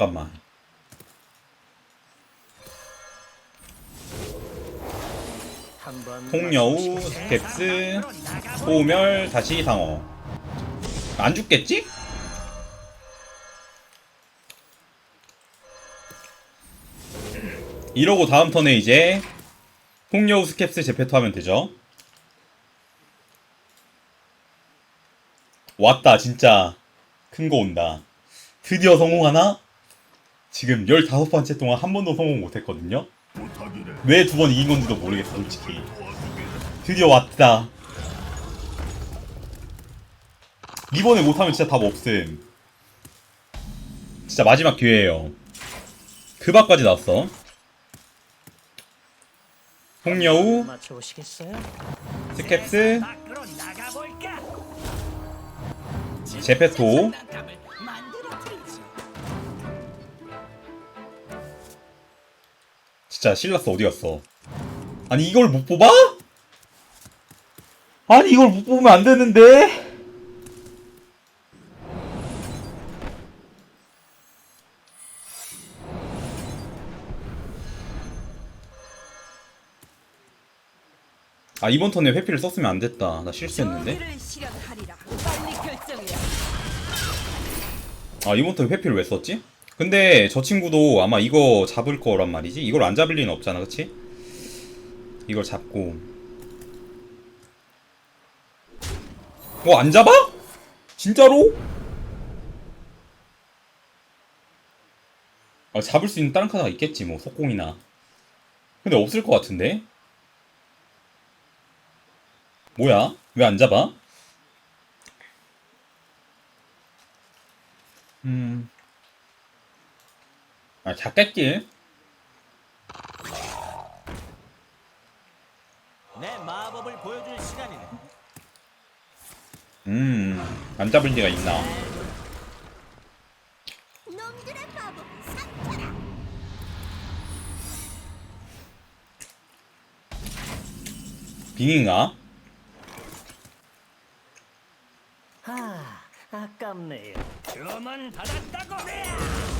잠깐만. 홍여우, 스텝스, 소멸, 다시 상어. 안 죽겠지? 이러고 다음 턴에 이제 홍여우 스캡스 제페토 하면 되죠. 왔다 진짜 큰 거 온다. 드디어 성공하나? 지금 15번째 동안 한 번도 성공 못했거든요. 왜 두 번 이긴 건지도 모르겠어 솔직히. 드디어 왔다. 이번에 못하면 진짜 답 없음. 진짜 마지막 기회예요. 그 밖까지 나왔어. 홍여우? 스캡스? 제페토. 진짜 실라스 어디 갔어? 아니 이걸 못 뽑아? 아니 이걸 못 뽑으면 안 되는데. 아 이번 턴에 회피를 썼으면 안 됐다. 나 실수했는데. 아 이번 턴에 회피를 왜 썼지? 근데 저 친구도 아마 이거 잡을 거란 말이지. 이걸 안 잡을 리는 없잖아, 그치? 이걸 잡고. 어, 안 잡아? 진짜로? 아, 잡을 수 있는 다른 카드가 있겠지, 뭐, 속공이나. 근데 없을 것 같은데? 뭐야? 왜 안 잡아? 음. 아, 잡겠지. 내 마법을 보여줄 시간이네. 음, 안 잡을 리가 있나. 놈들의 마법을 삭혀라. 빙인가? 아, 아깝네요. 주문 받았다고.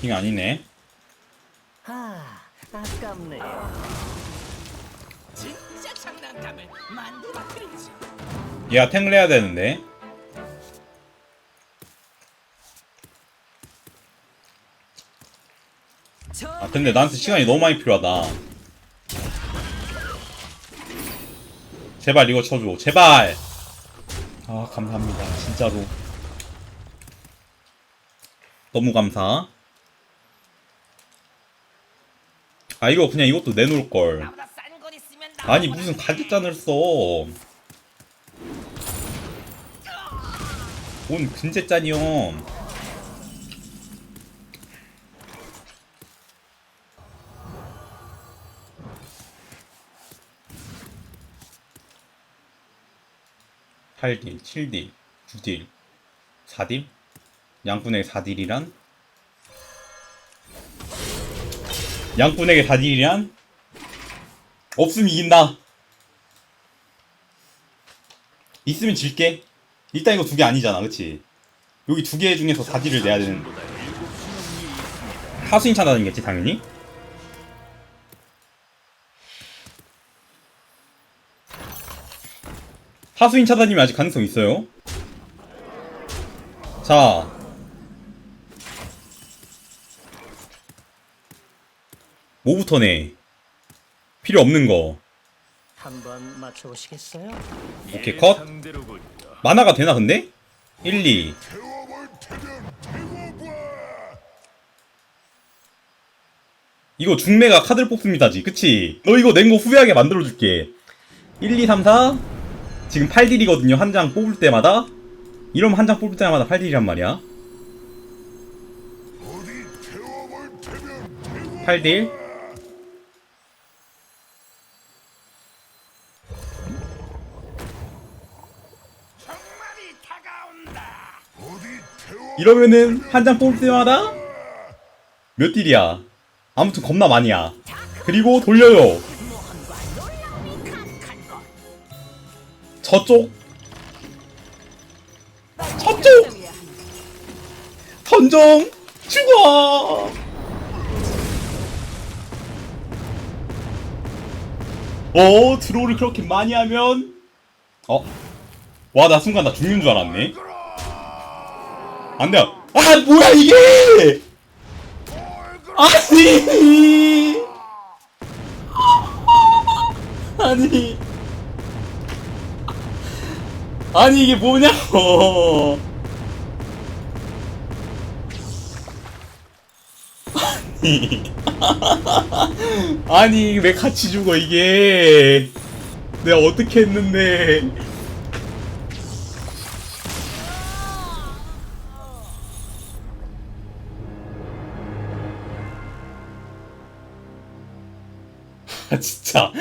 빙 아니네. 아, 아깝네요. 진짜 장난감을 만들어드리지. 얘가 탱을 해야 되는데. 아, 근데 나한테 시간이 너무 많이 필요하다. 제발 이거 쳐줘. 제발! 아, 감사합니다. 진짜로. 너무 감사. 아, 이거 그냥 이것도 내놓을걸. 있으면 나. 아니 무슨 가격잔을 써. 뭔 근제짠이요. 팔딜 7딜, 9딜, 4딜? 양꾼에게 4딜이란? 양꾼에게 4딜이란? 없으면 이긴다. 있으면 질게. 일단 이거 두 개 아니잖아, 그치? 여기 두 개 중에서 4D를 내야 되는. 하수인 차단이겠지, 당연히? 하수인 차단이면 아직 가능성 있어요. 자. 뭐부터네? 필요 없는 거. 한번 맞춰보시겠어요? 오케이, 컷. 만화가 되나, 근데? 1, 2. 이거 중매가 카드를 뽑습니다지, 그치? 너 이거 낸 거 후회하게 만들어줄게. 1, 2, 3, 4. 지금 8딜이거든요, 한 장 뽑을 때마다. 이러면 한 장 뽑을 때마다 8딜이란 말이야. 8딜. 이러면은 한 장 뽑을 때마다 몇 딜이야? 아무튼 겁나 많이야. 그리고 돌려요. 저쪽 저쪽! 던정 죽어 어 드로우를 그렇게 많이 하면 어? 와 나 순간 나 죽는 줄 알았네 안 돼 아 뭐야 이게? 아니. 아니. 아니 이게 뭐냐고 아니 왜 같이 죽어 이게? 내가 어떻게 했는데 아 진짜